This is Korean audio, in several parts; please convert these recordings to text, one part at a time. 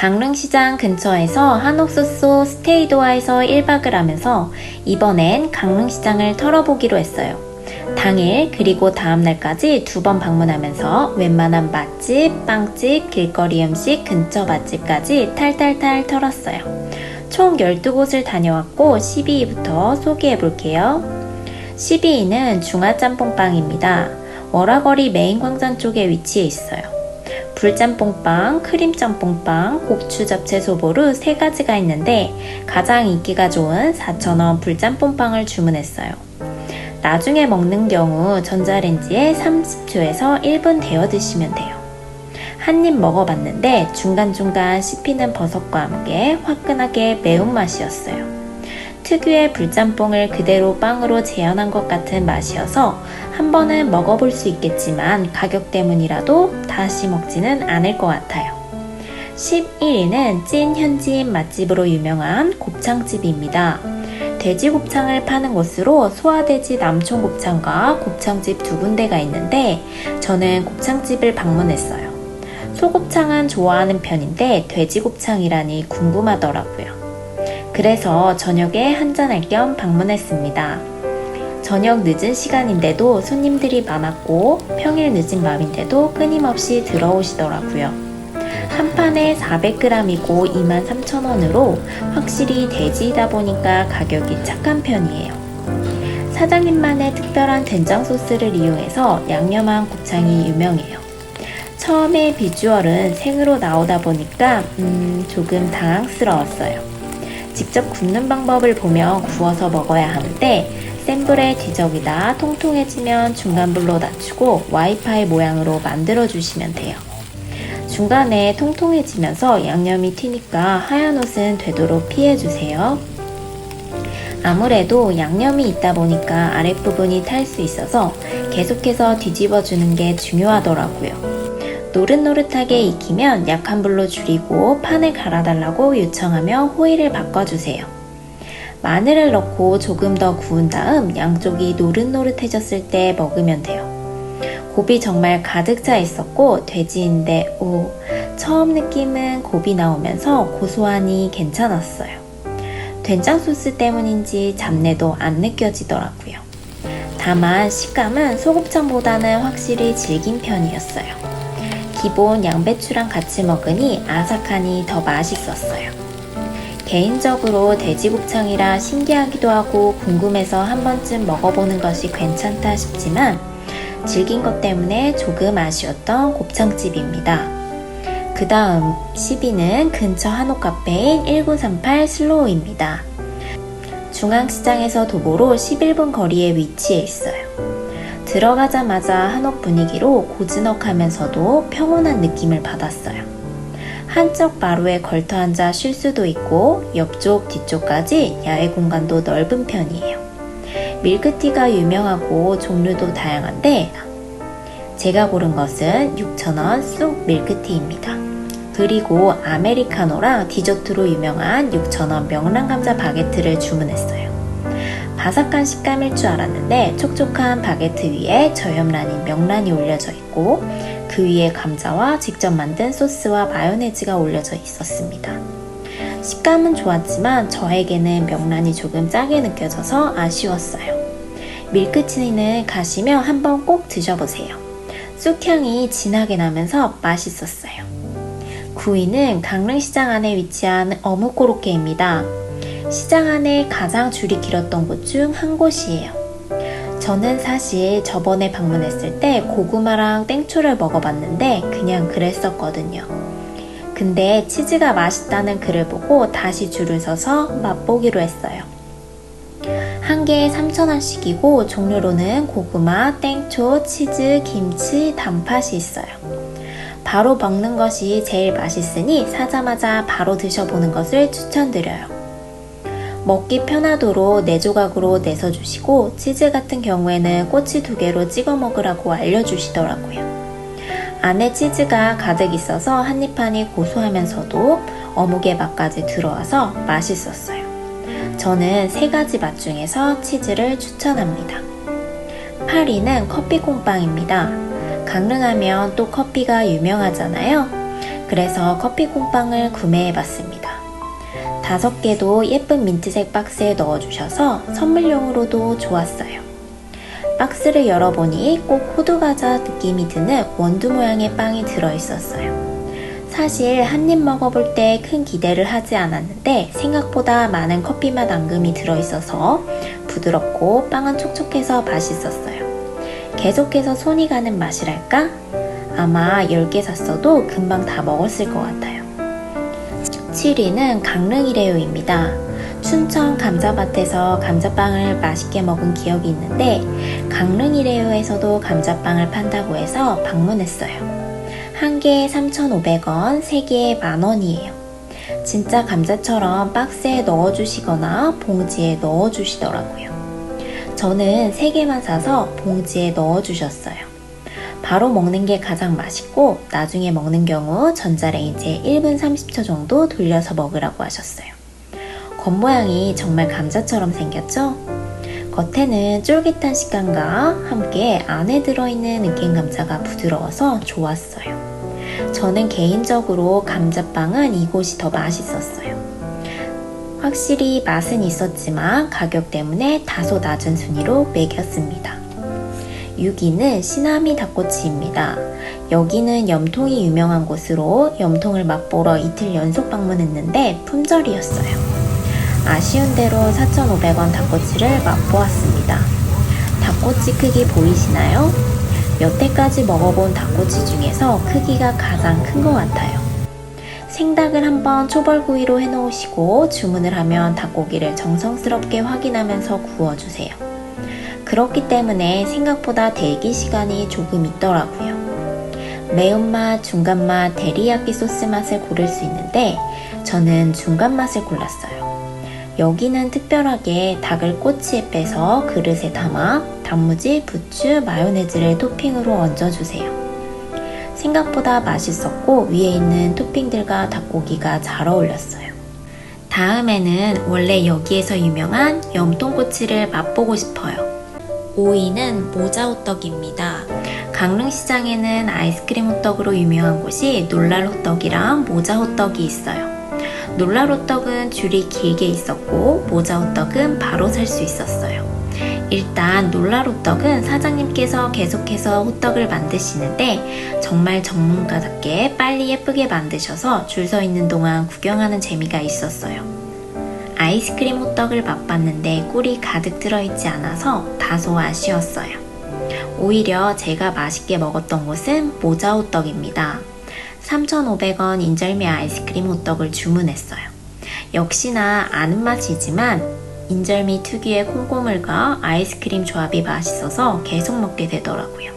강릉시장 근처에서 한옥수소 스테이도아에서 1박을 하면서 이번엔 강릉시장을 털어보기로 했어요. 당일 그리고 다음날까지 두 번 방문하면서 웬만한 맛집, 빵집, 길거리 음식, 근처 맛집까지 탈탈탈 털었어요. 총 12곳을 다녀왔고 12위부터 소개해 볼게요. 12위는 중화짬뽕빵입니다. 월화거리 메인 광장 쪽에 위치해 있어요. 불짬뽕빵, 크림짬뽕빵, 고추 잡채 소보루 세 가지가 있는데 가장 인기가 좋은 4,000원 불짬뽕빵을 주문했어요. 나중에 먹는 경우 전자레인지에 30초에서 1분 데워 드시면 돼요. 한 입 먹어봤는데 중간중간 씹히는 버섯과 함께 화끈하게 매운맛이었어요. 특유의 불짬뽕을 그대로 빵으로 재현한 것 같은 맛이어서 한 번은 먹어볼 수 있겠지만 가격 때문이라도 다시 먹지는 않을 것 같아요. 11위는 찐 현지인 맛집으로 유명한 곱창집입니다. 돼지 곱창을 파는 곳으로 소화돼지 남촌 곱창과 곱창집 두 군데가 있는데 저는 곱창집을 방문했어요. 소곱창은 좋아하는 편인데 돼지 곱창이라니 궁금하더라고요. 그래서 저녁에 한잔할 겸 방문했습니다. 저녁 늦은 시간인데도 손님들이 많았고 평일 늦은 밤인데도 끊임없이 들어오시더라고요. 한 판에 400g이고 23,000원으로 확실히 돼지이다 보니까 가격이 착한 편이에요. 사장님만의 특별한 된장 소스를 이용해서 양념한 곱창이 유명해요. 처음에 비주얼은 생으로 나오다 보니까 음, 조금 당황스러웠어요. 직접 굽는 방법을 보면 구워서 먹어야 하는데 센 불에 뒤적이다 통통해지면 중간불로 낮추고 와이파이 모양으로 만들어 주시면 돼요. 중간에 통통해지면서 양념이 튀니까 하얀 옷은 되도록 피해 주세요. 아무래도 양념이 있다 보니까 아랫부분이 탈 수 있어서 계속해서 뒤집어 주는 게 중요하더라고요. 노릇노릇하게 익히면 약한 불로 줄이고 판을 갈아달라고 요청하며 호일을 바꿔주세요. 마늘을 넣고 조금 더 구운 다음 양쪽이 노릇노릇해졌을 때 먹으면 돼요. 곱이 정말 가득 차 있었고 돼지인데 오 처음 느낌은 곱이 나오면서 고소하니 괜찮았어요. 된장 소스 때문인지 잡내도 안 느껴지더라고요. 다만 식감은 소곱창보다는 확실히 질긴 편이었어요. 기본 양배추랑 같이 먹으니 아삭하니 더 맛있었어요. 개인적으로 돼지곱창이라 신기하기도 하고 궁금해서 한 번쯤 먹어보는 것이 괜찮다 싶지만 질긴 것 때문에 조금 아쉬웠던 곱창집입니다. 그 다음 10위는 근처 한옥 카페인 1938 슬로우입니다. 중앙시장에서 도보로 11분 거리에 위치해 있어요. 들어가자마자 한옥 분위기로 고즈넉하면서도 평온한 느낌을 받았어요. 한쪽 마루에 걸터 앉아 쉴 수도 있고 옆쪽 뒤쪽까지 야외 공간도 넓은 편이에요. 밀크티가 유명하고 종류도 다양한데 제가 고른 것은 6,000원 쑥 밀크티입니다. 그리고 아메리카노랑 디저트로 유명한 6,000원 명란 감자 바게트를 주문했어요. 바삭한 식감일 줄 알았는데 촉촉한 바게트 위에 저염란인 명란이 올려져 있고 그 위에 감자와 직접 만든 소스와 마요네즈가 올려져 있었습니다. 식감은 좋았지만 저에게는 명란이 조금 짜게 느껴져서 아쉬웠어요. 밀크티는 가시면 한번 꼭 드셔보세요. 쑥향이 진하게 나면서 맛있었어요. 9위는 강릉시장 안에 위치한 어묵코로케입니다. 시장 안에 가장 줄이 길었던 곳 중 한 곳이에요. 저는 사실 저번에 방문했을 때 고구마랑 땡초를 먹어봤는데 그냥 그랬었거든요. 근데 치즈가 맛있다는 글을 보고 다시 줄을 서서 맛보기로 했어요. 한 개에 3,000원씩이고 종류로는 고구마, 땡초, 치즈, 김치, 단팥이 있어요. 바로 먹는 것이 제일 맛있으니 사자마자 바로 드셔보는 것을 추천드려요. 먹기 편하도록 4조각으로 내서 주시고 치즈 같은 경우에는 꼬치 두 개로 찍어 먹으라고 알려주시더라고요. 안에 치즈가 가득 있어서 한입한입 고소하면서도 어묵의 맛까지 들어와서 맛있었어요. 저는 세 가지 맛 중에서 치즈를 추천합니다. 8위는 커피콩빵입니다. 강릉하면 또 커피가 유명하잖아요. 그래서 커피 콩빵을 구매해 봤습니다. 다섯 개도 예쁜 민트색 박스에 넣어주셔서 선물용으로도 좋았어요. 박스를 열어보니 꼭 호두과자 느낌이 드는 원두 모양의 빵이 들어있었어요. 사실 한 입 먹어볼 때 큰 기대를 하지 않았는데 생각보다 많은 커피 맛 앙금이 들어있어서 부드럽고 빵은 촉촉해서 맛있었어요. 계속해서 손이 가는 맛이랄까? 아마 10개 샀어도 금방 다 먹었을 것 같아요. 7위는 강릉이래요입니다. 춘천 감자밭에서 감자빵을 맛있게 먹은 기억이 있는데 강릉이래요에서도 감자빵을 판다고 해서 방문했어요. 한 개에 3,500원, 세 개에 만원이에요. 진짜 감자처럼 박스에 넣어주시거나 봉지에 넣어주시더라고요. 저는 세 개만 사서 봉지에 넣어주셨어요. 바로 먹는 게 가장 맛있고 나중에 먹는 경우 전자레인지에 1분 30초 정도 돌려서 먹으라고 하셨어요. 겉모양이 정말 감자처럼 생겼죠? 겉에는 쫄깃한 식감과 함께 안에 들어있는 으깬 감자가 부드러워서 좋았어요. 저는 개인적으로 감자빵은 이곳이 더 맛있었어요. 확실히 맛은 있었지만 가격 때문에 다소 낮은 순위로 매겼습니다. 6위는 시나미 닭꼬치입니다. 여기는 염통이 유명한 곳으로 염통을 맛보러 이틀 연속 방문했는데 품절이었어요. 아쉬운 대로 4,500원 닭꼬치를 맛보았습니다. 닭꼬치 크기 보이시나요? 여태까지 먹어본 닭꼬치 중에서 크기가 가장 큰 것 같아요. 생닭을 한번 초벌구이로 해놓으시고 주문을 하면 닭고기를 정성스럽게 확인하면서 구워주세요. 그렇기 때문에 생각보다 대기 시간이 조금 있더라고요. 매운맛, 중간맛, 데리야끼 소스 맛을 고를 수 있는데 저는 중간 맛을 골랐어요. 여기는 특별하게 닭을 꼬치에 빼서 그릇에 담아 단무지, 부추, 마요네즈를 토핑으로 얹어주세요. 생각보다 맛있었고 위에 있는 토핑들과 닭고기가 잘 어울렸어요. 다음에는 원래 여기에서 유명한 염통꼬치를 맛보고 싶어요. 5위는 모자호떡입니다. 강릉시장에는 아이스크림 호떡으로 유명한 곳이 놀랄호떡이랑 모자호떡이 있어요. 놀랄호떡은 줄이 길게 있었고 모자호떡은 바로 살 수 있었어요. 일단 놀랄호떡은 사장님께서 계속해서 호떡을 만드시는데 정말 전문가답게 빨리 예쁘게 만드셔서 줄 서 있는 동안 구경하는 재미가 있었어요. 아이스크림 호떡을 맛봤는데 꿀이 가득 들어있지 않아서 다소 아쉬웠어요. 오히려 제가 맛있게 먹었던 곳은 모자 호떡입니다. 3,500원 인절미 아이스크림 호떡을 주문했어요. 역시나 아는 맛이지만 인절미 특유의 콩고물과 아이스크림 조합이 맛있어서 계속 먹게 되더라고요.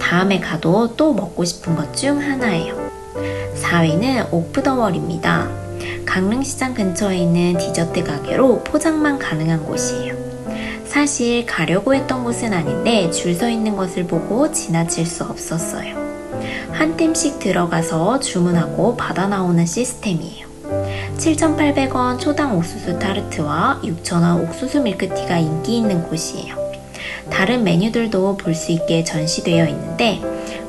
다음에 가도 또 먹고 싶은 것 중 하나예요. 4위는 오프더월입니다. 강릉시장 근처에 있는 디저트 가게로 포장만 가능한 곳이에요. 사실 가려고 했던 곳은 아닌데 줄 서 있는 것을 보고 지나칠 수 없었어요. 한 템씩 들어가서 주문하고 받아 나오는 시스템이에요. 7,800원 초당 옥수수 타르트와 6,000원 옥수수 밀크티가 인기 있는 곳이에요. 다른 메뉴들도 볼 수 있게 전시되어 있는데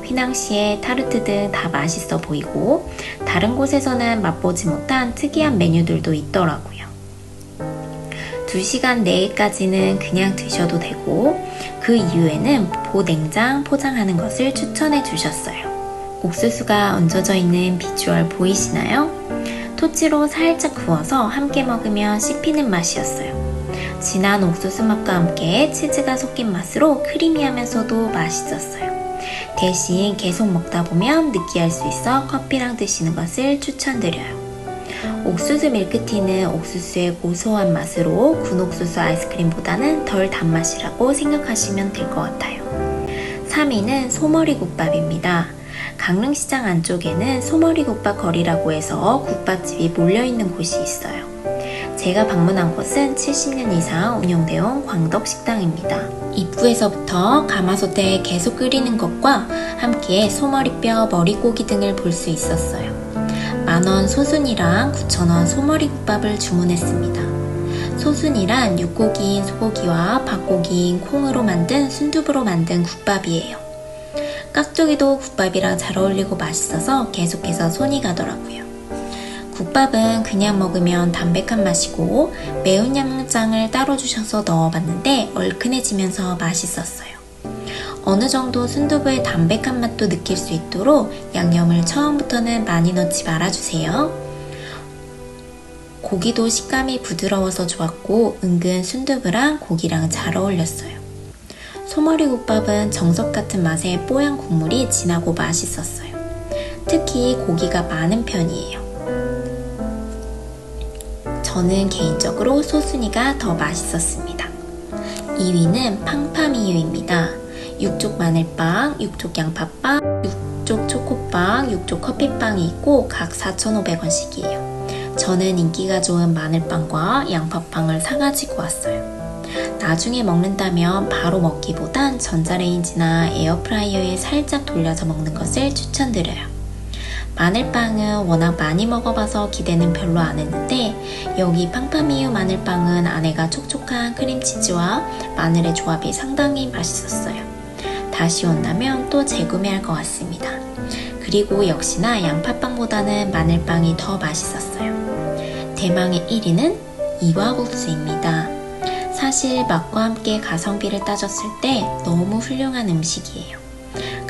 휘낭시에 타르트 등 다 맛있어 보이고 다른 곳에서는 맛보지 못한 특이한 메뉴들도 있더라고요. 2시간 내에까지는 그냥 드셔도 되고 그 이후에는 보냉장 포장하는 것을 추천해 주셨어요. 옥수수가 얹어져 있는 비주얼 보이시나요? 토치로 살짝 구워서 함께 먹으면 씹히는 맛이었어요. 진한 옥수수 맛과 함께 치즈가 섞인 맛으로 크리미하면서도 맛있었어요. 대신 계속 먹다 보면 느끼할 수 있어 커피랑 드시는 것을 추천드려요. 옥수수 밀크티는 옥수수의 고소한 맛으로 군옥수수 아이스크림보다는 덜 단맛이라고 생각하시면 될 것 같아요. 3위는 소머리 국밥입니다. 강릉시장 안쪽에는 소머리 국밥 거리라고 해서 국밥집이 몰려있는 곳이 있어요. 제가 방문한 곳은 70년 이상 운영되어 온 광덕식당입니다. 입구에서부터 가마솥에 계속 끓이는 것과 함께 소머리뼈, 머리고기 등을 볼 수 있었어요. 만원 소순이랑 9천원 소머리국밥을 주문했습니다. 소순이란 육고기인 소고기와 밥고기인 콩으로 만든 순두부로 만든 국밥이에요. 깍두기도 국밥이랑 잘 어울리고 맛있어서 계속해서 손이 가더라고요. 국밥은 그냥 먹으면 담백한 맛이고 매운 양장을 따로 주셔서 넣어봤는데 얼큰해지면서 맛있었어요. 어느 정도 순두부의 담백한 맛도 느낄 수 있도록 양념을 처음부터는 많이 넣지 말아주세요. 고기도 식감이 부드러워서 좋았고 은근 순두부랑 고기랑 잘 어울렸어요. 소머리 국밥은 정석 같은 맛의 뽀얀 국물이 진하고 맛있었어요. 특히 고기가 많은 편이에요. 저는 개인적으로 소순이가 더 맛있었습니다. 2위는 팡파미유입니다. 육쪽 마늘빵, 육쪽 양파빵, 육쪽 초코빵, 육쪽 커피빵이 있고 각 4,500원씩이에요. 저는 인기가 좋은 마늘빵과 양파빵을 사가지고 왔어요. 나중에 먹는다면 바로 먹기보단 전자레인지나 에어프라이어에 살짝 돌려서 먹는 것을 추천드려요. 마늘빵은 워낙 많이 먹어봐서 기대는 별로 안 했는데 여기 팡파미유 마늘빵은 안에가 촉촉한 크림치즈와 마늘의 조합이 상당히 맛있었어요. 다시 온다면 또 재구매할 것 같습니다. 그리고 역시나 양파빵보다는 마늘빵이 더 맛있었어요. 대망의 1위는 이화국수입니다. 사실 맛과 함께 가성비를 따졌을 때 너무 훌륭한 음식이에요.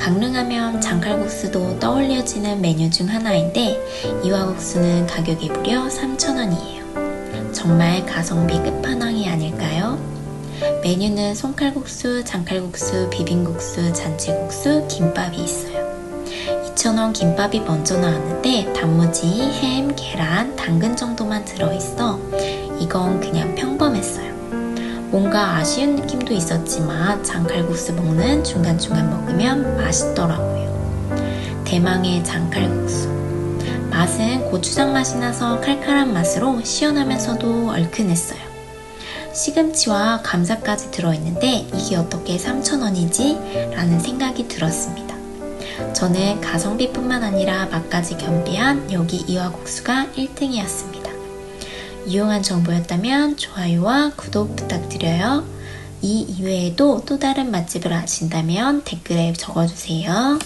강릉하면 장칼국수도 떠올려지는 메뉴 중 하나인데 이화국수는 가격이 무려 3,000원이에요. 정말 가성비 끝판왕이 아닐까요? 메뉴는 손칼국수, 장칼국수, 비빔국수, 잔치국수, 김밥이 있어요. 2,000원 김밥이 먼저 나왔는데 단무지, 햄, 계란, 당근 정도만 들어있어 이건 그냥 평범했어요. 뭔가 아쉬운 느낌도 있었지만 장칼국수 먹는 중간중간 먹으면 맛있더라고요. 대망의 장칼국수. 맛은 고추장 맛이 나서 칼칼한 맛으로 시원하면서도 얼큰했어요. 시금치와 감자까지 들어있는데 이게 어떻게 3,000원이지? 라는 생각이 들었습니다. 저는 가성비뿐만 아니라 맛까지 겸비한 여기 이화국수가 1등이었습니다. 유용한 정보였다면 좋아요와 구독 부탁드려요. 이 이외에도 또 다른 맛집을 아신다면 댓글에 적어주세요.